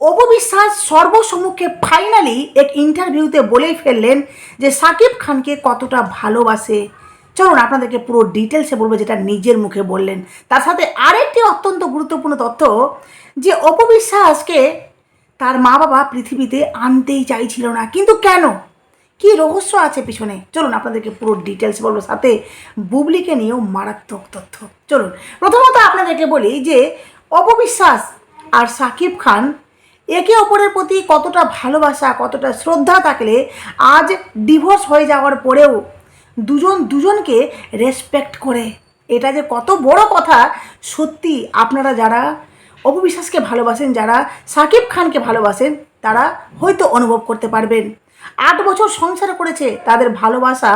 অপবিশ্বাস সর্বসম্মুখে finally এক ইন্টারভিউতে বলেই ফেললেন যে সাকিব খানকে কতটা ভালোবাসে। চলুন আপনাদেরকে পুরো ডিটেলসে বলব যেটা নিজের মুখে বললেন। তার সাথে আরেকটি অত্যন্ত গুরুত্বপূর্ণ তথ্য, যে অপবিশ্বাসকে তার মা বাবা পৃথিবীতে আনতেই চাইছিল না। কিন্তু কেন? কি রহস্য আছে পিছনে? চলুন আপনাদেরকে পুরো ডিটেলস বলব। সাথে বুবলিকে নিয়েও মারাত্মক তথ্য। চলুন, প্রথমত আপনাদেরকে বলি যে অপবিশ্বাস আর সাকিব খান একে অপরের প্রতি কতটা ভালোবাসা, কতটা শ্রদ্ধা থাকলে আজ ডিভোর্স হয়ে যাওয়ার পরেও দুজন দুজনকে রেসপেক্ট করে। এটা যে কত বড় কথা, সত্যি আপনারা যারা অপবিশ্বাসকে ভালোবাসেন, যারা সাকিব খানকে ভালোবাসেন, তারা হয়তো অনুভব করতে পারবেন। আট বছর সংসার করেছে, তাদের ভালোবাসা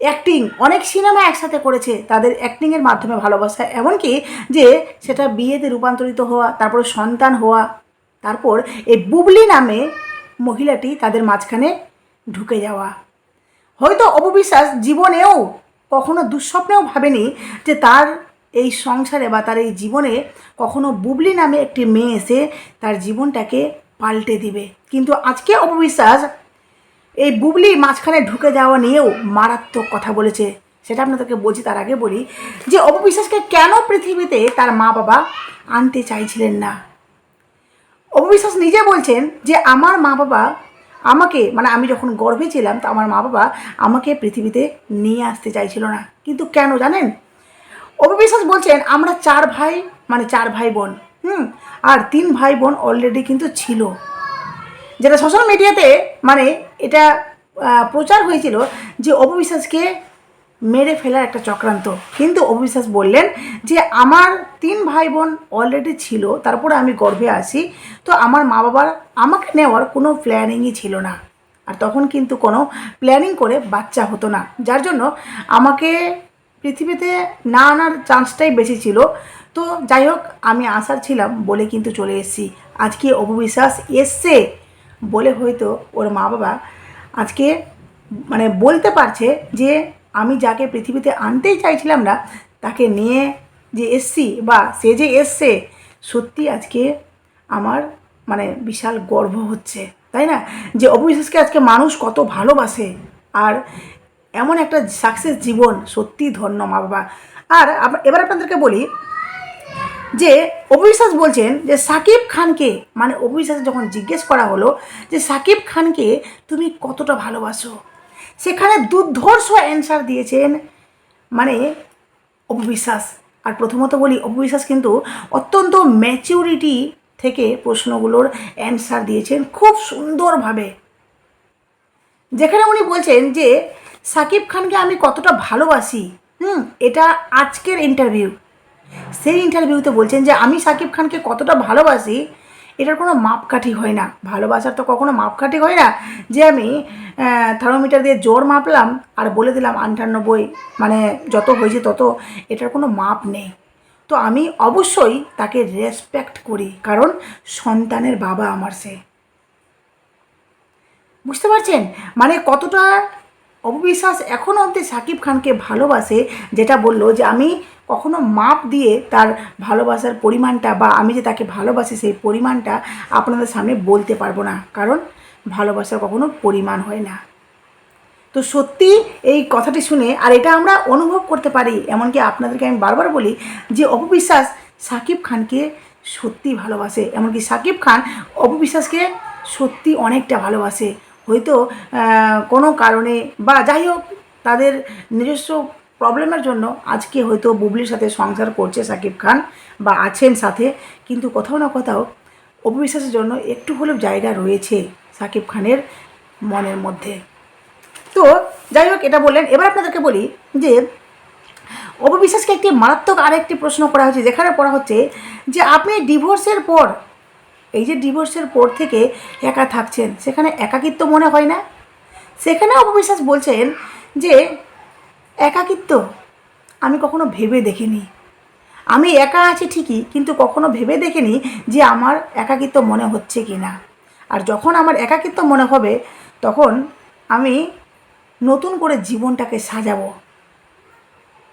অ্যাক্টিং অনেক সিনেমা একসাথে করেছে, তাদের অ্যাক্টিংয়ের মাধ্যমে ভালোবাসা। এমনকি যে সেটা বিয়েতে রূপান্তরিত হওয়া, তারপরে সন্তান হওয়া তারপর এই বুবলি নামে মহিলাটি তাদের মাঝখানে ঢুকে যাওয়া। হয়তো অপবিশ্বাস জীবনেও কখনো দুঃস্বপ্নেও ভাবেনি যে তার এই সংসারে বা তার এই জীবনে কখনো বুবলি নামে একটি মেয়ে এসে তার জীবনটাকে পাল্টে দিবে। কিন্তু আজকে অপবিশ্বাস এই বুবলি মাঝখানে ঢুকে যাওয়া নিয়েও মারাত্মক কথা বলেছে। সেটা আপনাদেরকে বলছি, তার আগে বলি যে অপবিশ্বাসকে কেন পৃথিবীতে তার মা বাবা আনতে চাইছিলেন না? অপবিশ্বাস নিজে বলছেন যে আমার মা বাবা আমাকে মানে আমি যখন গর্ভে ছিলাম, তো আমার মা বাবা আমাকে পৃথিবীতে নিয়ে আসতে চাইছিল না। কিন্তু কেন জানেন? অপবিশ্বাস বলছেন, আমরা চার ভাই মানে চার ভাই বোন, হুম? আর তিন ভাই বোন অলরেডি কিন্তু ছিল। যেটা সোশ্যাল মিডিয়াতে মানে এটা প্রচার হয়েছিল যে অপবিশ্বাসকে মেরে ফেলার একটা চক্রান্ত। কিন্তু অবিশ্বাস বললেন যে আমার তিন ভাই বোন অলরেডি ছিল, তারপরে আমি গর্ভে আসি তো আমার মা বাবার আমাকে নেওয়ার কোনো প্ল্যানিংই ছিল না। আর তখন কিন্তু কোনো প্ল্যানিং করে বাচ্চা হতো না। যার জন্য আমাকে পৃথিবীতে না আনার চান্সটাই বেশি ছিল। তো যাই হোক, আমি আসার ছিলাম বলে কিন্তু চলে এসেছি। আজকে অপবিশ্বাস এসছে বলে হয়তো ওর মা বাবা আজকে মানে বলতে পারছে যে আমি যাকে পৃথিবীতে আনতেই চাইছিলাম না, তাকে নিয়ে যে এসছি বা সে যে এসছে, সত্যি আজকে আমার মানে বিশাল গর্ব হচ্ছে, তাই না? যে অবিশ্বাসকে আজকে মানুষ কত ভালোবাসে, আর এমন একটা সাকসেস জীবন সত্যি ধন্য মা বাবা। আর এবার আপনাদেরকে বলি যে অবিশ্বাস বলছেন যে সাকিব খানকে মানে অবিশ্বাস যখন জিজ্ঞেস করা হলো যে সাকিব খানকে তুমি কতটা ভালোবাসো? সেখানে দুর্ধর্ষ অ্যান্সার দিয়েছেন মানে অপবিশ্বাস। আর প্রথমত বলি, অপবিশ্বাস কিন্তু অত্যন্ত ম্যাচিউরিটি থেকে প্রশ্নগুলোর অ্যান্সার দিয়েছেন খুব সুন্দরভাবে। যেখানে উনি বলছেন যে, সাকিব খানকে আমি কতটা ভালোবাসি, হুম, এটা আজকের ইন্টারভিউ সেই ইন্টারভিউতে বলছেন যে, আমি সাকিব খানকে কতটা ভালোবাসি এটার কোনো মাপকাঠি হয় না। ভালোবাসার তো কখনো মাপকাঠি হয় না যে আমি থার্মোমিটার দিয়ে জোর মাপলাম আর বলে দিলাম আটানব্বই মানে যত হয়েছে তত, এটার কোনো মাপ নেই। তো আমি অবশ্যই তাকে রেসপেক্ট করি, কারণ সন্তানের বাবা আমার সে। বুঝতে পারছেন? মানে কতটা অপবিশ্বাস এখনও অবধি সাকিব খানকে ভালোবাসে, যেটা বলল যে আমি কখনো মাপ দিয়ে তার ভালোবাসার পরিমাণটা বা আমি যে তাকে ভালোবাসি সেই পরিমাণটা আপনাদের সামনে বলতে পারব না। কারণ ভালোবাসার কখনো পরিমাণ হয় না। তো সত্যি এই কথাটি শুনে, আর এটা আমরা অনুভব করতে পারি, এমনকি আপনাদেরকে আমি বারবার বলি যে অপবিশ্বাস সাকিব খানকে সত্যি ভালোবাসে। এমনকি সাকিব খান অপবিশ্বাসকে সত্যি অনেকটা ভালোবাসে। হয়তো কোনো কারণে বা যাই হোক, তাদের নিজস্ব প্রবলেমের জন্য আজকে হয়তো বুবলির সাথে সংসার করছে সাকিব খান বা আছেন সাথে, কিন্তু কোথাও না কোথাও অপবিশ্বাসের জন্য একটু হলেও জায়গা রয়েছে সাকিব খানের মনের মধ্যে। তো যাই হোক, এটা বললেন। এবার আপনাদেরকে বলি যে অপবিশ্বাসকে একটি মারাত্মক আরেকটি প্রশ্ন করা হচ্ছে, যেখানে পড়া হচ্ছে যে আপনি ডিভোর্সের পর, এই যে ডিভোর্সের পর থেকে একা থাকছেন, সেখানে একাকিত্ব মনে হয় না? সেখানে অপবিশ্বাস বলছেন যে একাকিত্ব? আমি কখনো ভেবে দেখিনি। আমি একা আছি ঠিকই, কিন্তু কখনো ভেবে দেখিনি যে আমার একাকিত্ব মনে হচ্ছে কি না আর যখন আমার একাকিত্ব মনে হবে, তখন আমি নতুন করে জীবনটাকে সাজাবো।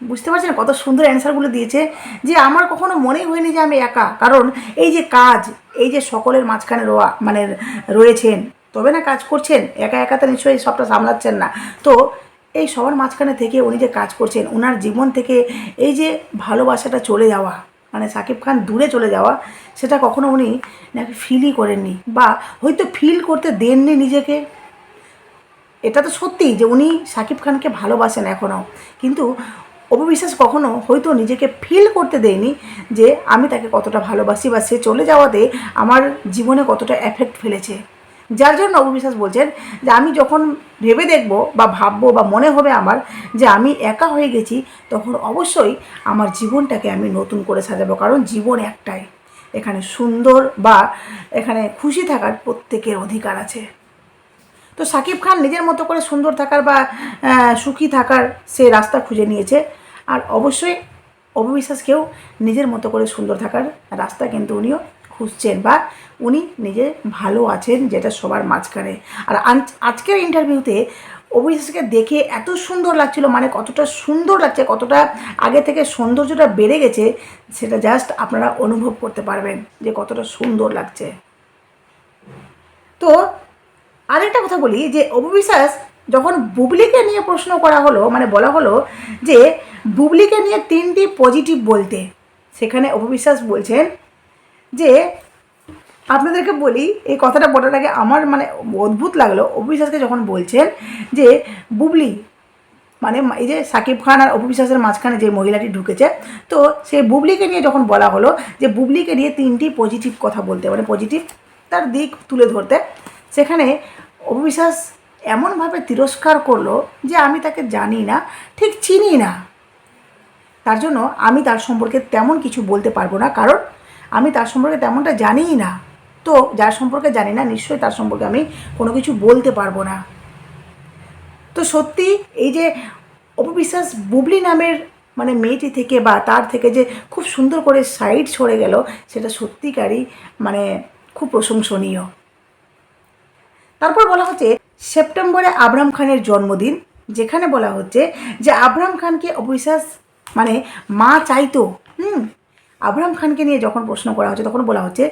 বুঝতে পারছেন কত সুন্দর অ্যান্সারগুলো দিয়েছে যে আমার কখনো মনেই হয়নি যে আমি একা। কারণ এই যে কাজ, এই যে সকলের মাঝখানে রোয়া মানে রয়েছেন, তবে না কাজ করছেন, একা একা তো নিশ্চয়ই সবটা সামলাচ্ছেন না। তো এই সবার মাঝখানে থেকে উনি যে কাজ করছেন ওনার জীবন থেকে এই যে ভালোবাসাটা চলে যাওয়া মানে সাকিব খান দূরে চলে যাওয়া, সেটা কখনো উনি নাকি ফিলই করেননি বা হয়তো ফিল করতে দেননি নিজেকে। এটা তো সত্যি যে উনি সাকিব খানকে ভালোবাসেন এখনও কিন্তু অপবিশ্বাস কখনো হয়তো নিজেকে ফিল করতে দেয়নি যে আমি তাকে কতটা ভালোবাসি বা সে চলে যাওয়াতে আমার জীবনে কতটা এফেক্ট ফেলেছে। যার জন্য অপবিশ্বাস বলছেন যে আমি যখন ভেবে দেখব বা ভাববো বা মনে হবে আমার যে আমি একা হয়ে গেছি, তখন অবশ্যই আমার জীবনটাকে আমি নতুন করে সাজাবো। কারণ জীবন একটাই। এখানে সুন্দর বা এখানে খুশি থাকার প্রত্যেকের অধিকার আছে। তো সাকিব খান নিজের মতো করে সুন্দর থাকার বা সুখী থাকার সে রাস্তা খুঁজে নিয়েছে। আর অবশ্যই অবিশ্বাসকেও নিজের মতো করে সুন্দর থাকার রাস্তা কিন্তু উনিও খুঁজছেন বা উনি নিজে ভালো আছেন যেটা সবার মাঝখানে। আর আজ- আজকের ইন্টারভিউতে অবিশ্বাসকে দেখে এত সুন্দর লাগছিল মানে কতটা সুন্দর লাগছে, কতটা আগে থেকে সৌন্দর্যটা বেড়ে গেছে, সেটা জাস্ট আপনারা অনুভব করতে পারবেন যে কতটা সুন্দর লাগছে। তো আরেকটা কথা বলি যে অপবিশ্বাস যখন বুবলিকে নিয়ে প্রশ্ন করা হলো মানে বলা হলো যে বুবলিকে নিয়ে তিনটি পজিটিভ বলতে, সেখানে অপবিশ্বাস বলছেন যে আপনাদেরকে বলি, এই কথাটা বলার আগে আমার মানে অদ্ভুত লাগল। অপবিশ্বাসকে যখন বলছেন যে, বুবলি মানে এই যে সাকিব খান আর অপবিশ্বাসের মাঝখানে যে মহিলাটি ঢুকেছে, তো সেই বুবলিকে নিয়ে যখন বলা হলো যে বুবলিকে নিয়ে তিনটি পজিটিভ কথা বলতে মানে পজিটিভ তার দিক তুলে ধরতে, সেখানে অপবিশ্বাস এমনভাবে তিরস্কার করল যে আমি তাকে জানি না, ঠিক চিনি না। তার জন্য আমি তার সম্পর্কে তেমন কিছু বলতে পারব না। কারণ আমি তার সম্পর্কে তেমনটা জানিই না। তো যার সম্পর্কে জানি না, নিশ্চয়ই তার সম্পর্কে আমি কোনো কিছু বলতে পারব না। তো সত্যি এই যে অপবিশ্বাস বুবলি নামের মানে মেয়েটি থেকে বা তার থেকে যে খুব সুন্দর করে সাইড ছড়ে গেল, সেটা সত্যিকারই মানে খুব প্রশংসনীয়। তারপর বলা হচ্ছে, সেপ্টেম্বরে আবরাম খানের জন্মদিন, যেখানে বলা হচ্ছে যে আবরাম খানকে অবিশ্বাস মানে মা চাইতো, হুম আবরাম খানকে নিয়ে যখন প্রশ্ন করা হচ্ছে, তখন বলা হচ্ছে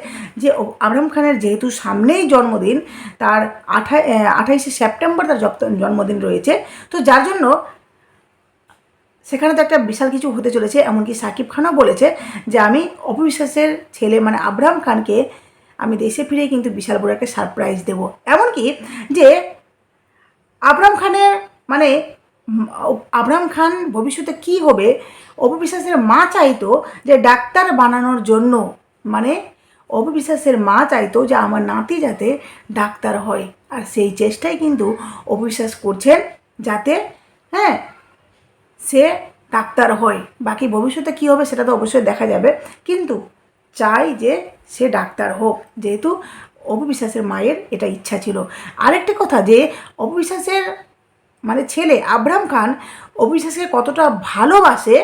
যে আবরাম খানের যেহেতু সামনেই জন্মদিন, তার আঠাই আঠাইশে সেপ্টেম্বর তার জন্মদিন রয়েছে, তো যার জন্য সেখানে তো একটা বিশাল কিছু হতে চলেছে, এমনকি সাকিব খানও বলেছে যে, আমি অপবিশ্বাসের ছেলে মানে আব্রাহাম খানকে আমি দেশে ফিরে কিন্তু বিশাল বড় একটা সারপ্রাইজ দেবো। এমনকি যে, আবরাম খানের মানে আবরাম খান ভবিষ্যতে কি হবে? অপবিশ্বাসের মা চাইতো যে ডাক্তার বানানোর জন্য। মানে অপবিশ্বাসের মা চাইতো যে আমার নাতি যাতে ডাক্তার হয়। আর সেই চেষ্টাই কিন্তু অবিশ্বাস করছেন যাতে হ্যাঁ সে ডাক্তার হয়। বাকি ভবিষ্যতে কী হবে সেটা তো অবশ্যই দেখা যাবে। কিন্তু চাই যে সে ডাক্তার হোক। যেহেতু অপবিশ্বাসের মায়ের এটা ইচ্ছা ছিল। আরেকটা কথা যে, অপবিশ্বাসের মানে ছেলে আব্রাহাম খান অবিশ্বাসকে কতটা ভালোবাসে,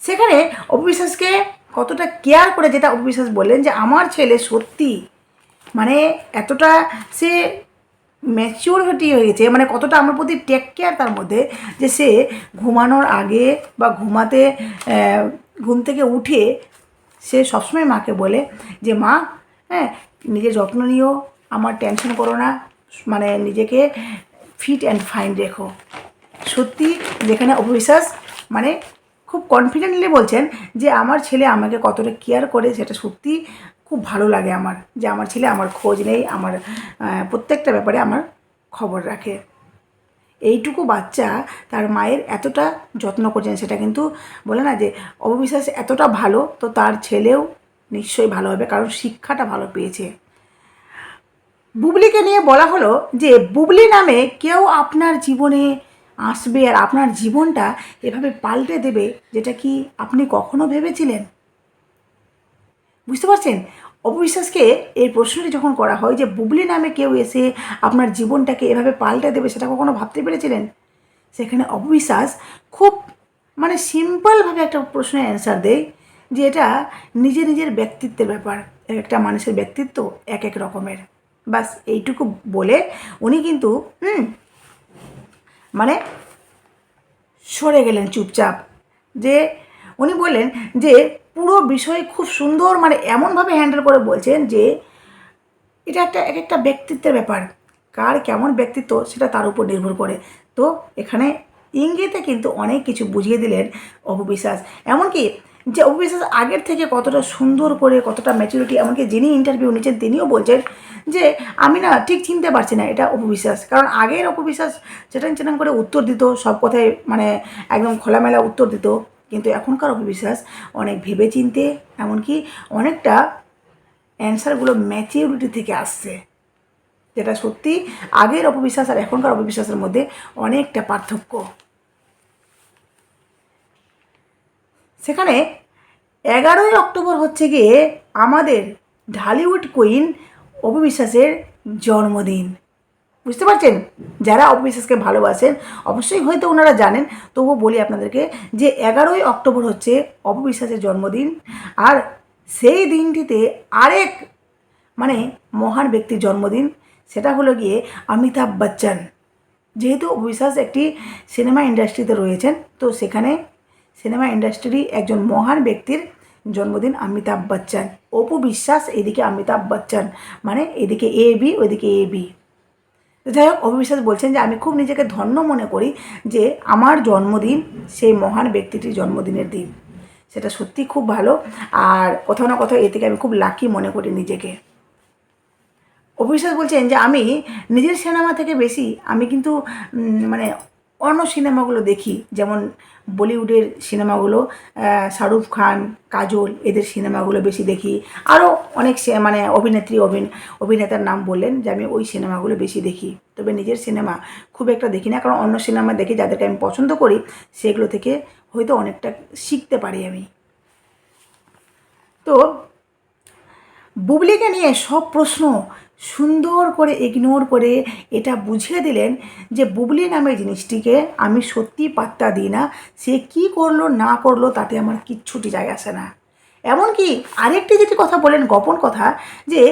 সেখানে অপবিশ্বাসকে কতটা কেয়ার করে যেটা অপবিশ্বাস বললেন যে আমার ছেলে সত্যি মানে এতটা সে ম্যাচিওরিটি হয়ে গেছে মানে কতটা আমার প্রতি টেক কেয়ার তার মধ্যে যে সে ঘুমানোর আগে বা ঘুমাতে ঘুম থেকে উঠে সে সবসময় মাকে বলে যে, মা হ্যাঁ নিজের যত্ন নিও, আমার টেনশন করো না মানে নিজেকে ফিট অ্যান্ড ফাইন রেখো সত্যি যেখানে অপবিশ্বাস মানে খুব কনফিডেন্টলি বলছেন যে আমার ছেলে আমাকে কতটা কেয়ার করে, সেটা সত্যি খুব ভালো লাগে আমার, যে আমার ছেলে আমার খোঁজ নেই আমার প্রত্যেকটা ব্যাপারে আমার খবর রাখে। এইটুকু বাচ্চা তার মায়ের এতটা যত্ন করছেন, সেটা কিন্তু বলে না যে অববিশ্বাস এতটা ভালো, তো তার ছেলেও নিশ্চয়ই ভালো হবে, কারণ শিক্ষাটা ভালো পেয়েছে। বুবলিকে নিয়ে বলা হলো যে, বুবলি নামে কেউ আপনার জীবনে আসবে আর আপনার জীবনটা এভাবে পাল্টে দেবে, যেটা কি আপনি কখনো ভেবেছিলেন? বুঝতে পারছেন? অপবিশ্বাসকে এই প্রশ্নটি যখন করা হয় যে, বুবলি নামে কেউ এসে আপনার জীবনটাকে এভাবে পাল্টে দেবে, সেটা কখনো ভাবতে পেরেছিলেন? সেখানে অপবিশ্বাস খুব মানে সিম্পলভাবে একটা প্রশ্নের অ্যান্সার দেয় যে, এটা নিজের নিজের ব্যক্তিত্বের ব্যাপার। একটা মানুষের ব্যক্তিত্ব এক এক রকমের। বাস এইটুকু বলে উনি কিন্তু, হুম মানে সরে গেলেন চুপচাপ। যে উনি বললেন যে পুরো বিষয় খুব সুন্দর মানে এমনভাবে হ্যান্ডেল করে বলছেন যে এটা একটা, এক একটা ব্যক্তিত্বের ব্যাপার। কার কেমন ব্যক্তিত্ব সেটা তার উপর নির্ভর করে। তো এখানে ইঙ্গিতে কিন্তু অনেক কিছু বুঝিয়ে দিলেন অপবিশ্বাস এমনকি যে অপবিশ্বাস আগের থেকে কতটা সুন্দর করে, কতটা ম্যাচুরিটি এমনকি যিনি ইন্টারভিউ নিচ্ছেন তিনিও বলছেন যে আমি না ঠিক চিনতে পারছি না এটা অপবিশ্বাস। কারণ আগের অপবিশ্বাস চেটাং চেটান করে উত্তর দিত, সব কথায় মানে একদম খোলামেলা উত্তর দিত। কিন্তু এখনকার অপবিশ্বাস অনেক ভেবে চিনতে এমনকি অনেকটা অ্যান্সারগুলো ম্যাচিউরিটি থেকে আসছে। যেটা সত্যি আগের অপবিশ্বাস আর এখনকার অপবিশ্বাসের মধ্যে অনেকটা পার্থক্য। সেখানে এগারোই অক্টোবর হচ্ছে গিয়ে আমাদের ঢালিউড কুইন অপবিশ্বাসের জন্মদিন। বুঝতে পারছেন? যারা অপবিশ্বাসকে ভালোবাসেন, অবশ্যই হয়তো ওনারা জানেন, তবুও বলি আপনাদেরকে যে এগারোই অক্টোবর হচ্ছে অপবিশ্বাসের জন্মদিন। আর সেই দিনটিতে আরেক মানে মহান ব্যক্তির জন্মদিন, সেটা হলো গিয়ে অমিতাভ বচ্চন। যেহেতু অবিশ্বাস একটি সিনেমা ইন্ডাস্ট্রিতে রয়েছেন, তো সেখানে সিনেমা ইন্ডাস্ট্রি একজন মহান ব্যক্তির জন্মদিন অমিতাভ বচ্চন। অপু বিশ্বাস এদিকে অমিতাভ বচ্চন মানে এদিকে এ বি ওইদিকে এ বি যাই হোক অবিশ্বাস বলছেন যে, আমি খুব নিজেকে ধন্য মনে করি যে, আমার জন্মদিন সেই মহান ব্যক্তিটির জন্মদিনের দিন। সেটা সত্যি খুব ভালো। আর কোথাও না কোথাও এ থেকে আমি খুব লাকি মনে করি নিজেকে। অবিশ্বাস বলছেন যে, আমি নিজের সিনেমা থেকে বেশি, আমি কিন্তু মানে অন্য সিনেমাগুলো দেখি, যেমন বলিউডের সিনেমাগুলো শাহরুখ খান, কাজল, এদের সিনেমাগুলো বেশি দেখি। আরও অনেক মানে অভিনেত্রী, অভিন, অভিনেতার নাম বললেন যে আমি ওই সিনেমাগুলো বেশি দেখি। তবে নিজের সিনেমা খুব একটা দেখি না, কারণ অন্য সিনেমা দেখি যাদেরকে আমি পছন্দ করি, সেগুলো থেকে হয়তো অনেকটা শিখতে পারি আমি। তো, বুবলিকে নিয়ে সব প্রশ্ন সুন্দর করে ইগনোর করে এটা বুঝিয়ে দিলেন যে বুবলি নামের জিনিসটিকে আমি সত্যি পাত্তা দিই না। সে কি করল, না করল, তাতে আমার কিচ্ছুটি যায় আসে না। এমনকি আরেকটি যেটি কথা বলেন, গোপন কথা, যে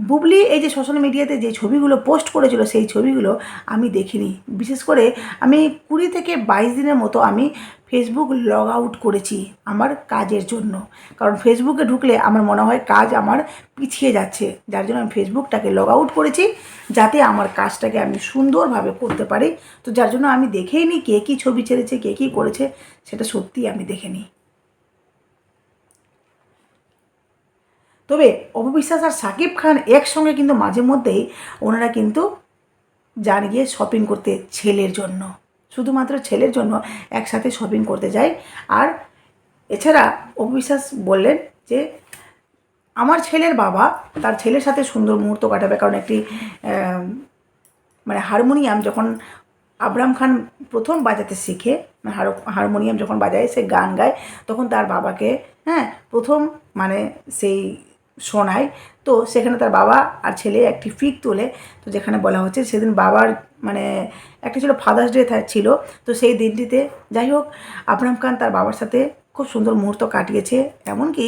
বুবলি এই যে সোশ্যাল মিডিয়াতে যে ছবিগুলো পোস্ট করেছিল, সেই ছবিগুলো আমি দেখিনি। বিশেষ করে আমি কুড়ি থেকে বাইশ দিনের মতো আমি ফেসবুক লগ আউট করেছি আমার কাজের জন্য। কারণ ফেসবুকে ঢুকলে আমার মনে হয় কাজ আমার পিছিয়ে যাচ্ছে। যার জন্য আমি ফেসবুকটাকে লগ আউট করেছি, যাতে আমার কাজটাকে আমি সুন্দরভাবে করতে পারি। তো যার জন্য আমি দেখেই নিই কে কী ছবি ছেড়েছে, কে কী করেছে, সেটা সত্যিই আমি দেখে নিই তবে অপবিশ্বাস আর সাকিব খান একসঙ্গে কিন্তু মাঝে মধ্যেই ওনারা কিন্তু যান গিয়ে শপিং করতে ছেলের জন্য। শুধুমাত্র ছেলের জন্য একসাথে শপিং করতে যায়। আর এছাড়া অপবিশ্বাস বললেন যে, আমার ছেলের বাবা তার ছেলের সাথে সুন্দর মুহূর্ত কাটাবে। কারণ একটি মানে হারমোনিয়াম যখন আবরাম খান প্রথম বাজাতে শিখে মানে হারমোনিয়াম যখন বাজায়, সে গান গায়, তখন তার বাবাকে হ্যাঁ প্রথম মানে সেই শোনায়। তো সেখানে তার বাবা আর ছেলে একটি ফিক তোলে। তো যেখানে বলা হচ্ছে সেদিন বাবার মানে একটা ছিল ফাদার্স ডে ছিল। তো সেই দিনটিতে যাই হোক আবরাম খান তার বাবার সাথে খুব সুন্দর মুহূর্ত কাটিয়েছে। এমনকি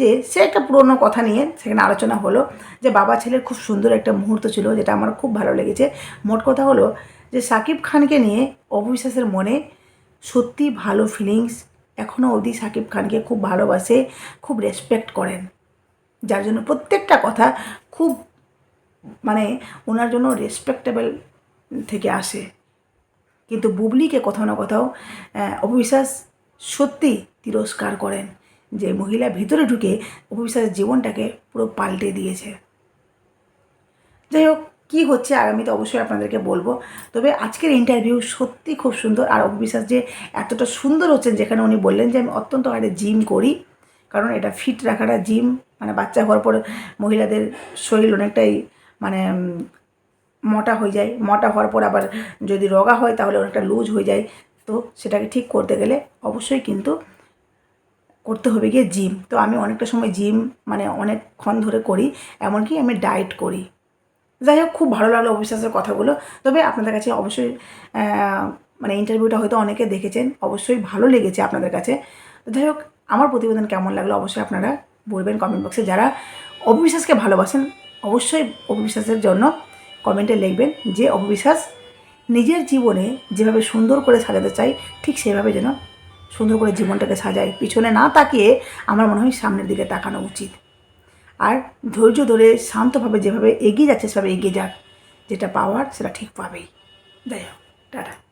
যে সে একটা পুরনো কথা নিয়ে সেখানে আলোচনা হলো যে বাবা ছেলের খুব সুন্দর একটা মুহূর্ত ছিল, যেটা আমার খুব ভালো লেগেছে। মোট কথা হলো যে সাকিব খানকে নিয়ে অবিশ্বাসের মনে সত্যি ভালো ফিলিংস এখনও অবধি সাকিব খানকে খুব ভালোবাসে, খুব রেসপেক্ট করেন। যার জন্য প্রত্যেকটা কথা খুব মানে ওনার জন্য রেসপেক্টেবল থেকে আসে। কিন্তু বুবলিকে কোথাও না কোথাও অপবিশ্বাস সত্যি তিরস্কার করেন যে মহিলা ভিতরে ঢুকে অপবিশ্বাসের জীবনটাকে পুরো পাল্টে দিয়েছে। যাই হোক, কী হচ্ছে আগামীতে অবশ্যই আপনাদেরকে বলব। তবে আজকের ইন্টারভিউ সত্যি খুব সুন্দর। আর অবিশ্বাস যে এতটা সুন্দর হচ্ছেন যেখানে উনি বললেন যে, আমি অত্যন্ত হারে জিম করি। কারণ এটা ফিট রাখাটা জিম মানে বাচ্চা হওয়ার পর মহিলাদের শরীর অনেকটাই মানে মোটা হয়ে যায়। মোটা হওয়ার পর আবার যদি রগা হয় তাহলে অনেকটা লুজ হয়ে যায়। তো সেটাকে ঠিক করতে গেলে অবশ্যই কিন্তু করতে হবে গিয়ে জিম তো আমি অনেকটা সময় জিম মানে অনেকক্ষণ ধরে করি, এমনকি আমি ডায়েট করি। যাই হোক, খুব ভালো লাগল অবিশ্বাসের কথাগুলো। তবে আপনাদের কাছে অবশ্যই মানে ইন্টারভিউটা হয়তো অনেকে দেখেছেন। অবশ্যই ভালো লেগেছে আপনাদের কাছে। যাই হোক আমার প্রতিবেদন কেমন লাগল অবশ্যই আপনারা বলবেন কমেন্ট বক্সে যারা অবিশ্বাসকে ভালোবাসেন, অবশ্যই অবিশ্বাসের জন্য কমেন্টে লিখবেন যে অবিশ্বাস নিজের জীবনে যেভাবে সুন্দর করে সাজাতে চাই, ঠিক সেভাবে যেন সুন্দর করে জীবনটাকে সাজায়। পিছনে না তাকিয়ে আমার মনে হয় সামনের দিকে তাকানো উচিত। আর ধৈর্য ধরে শান্তভাবে যেভাবে এগিয়ে যাচ্ছে সেভাবে এগিয়ে যাক। যেটা পাওয়ার সেটা ঠিক পাবেই। যাই হোক, টাটা।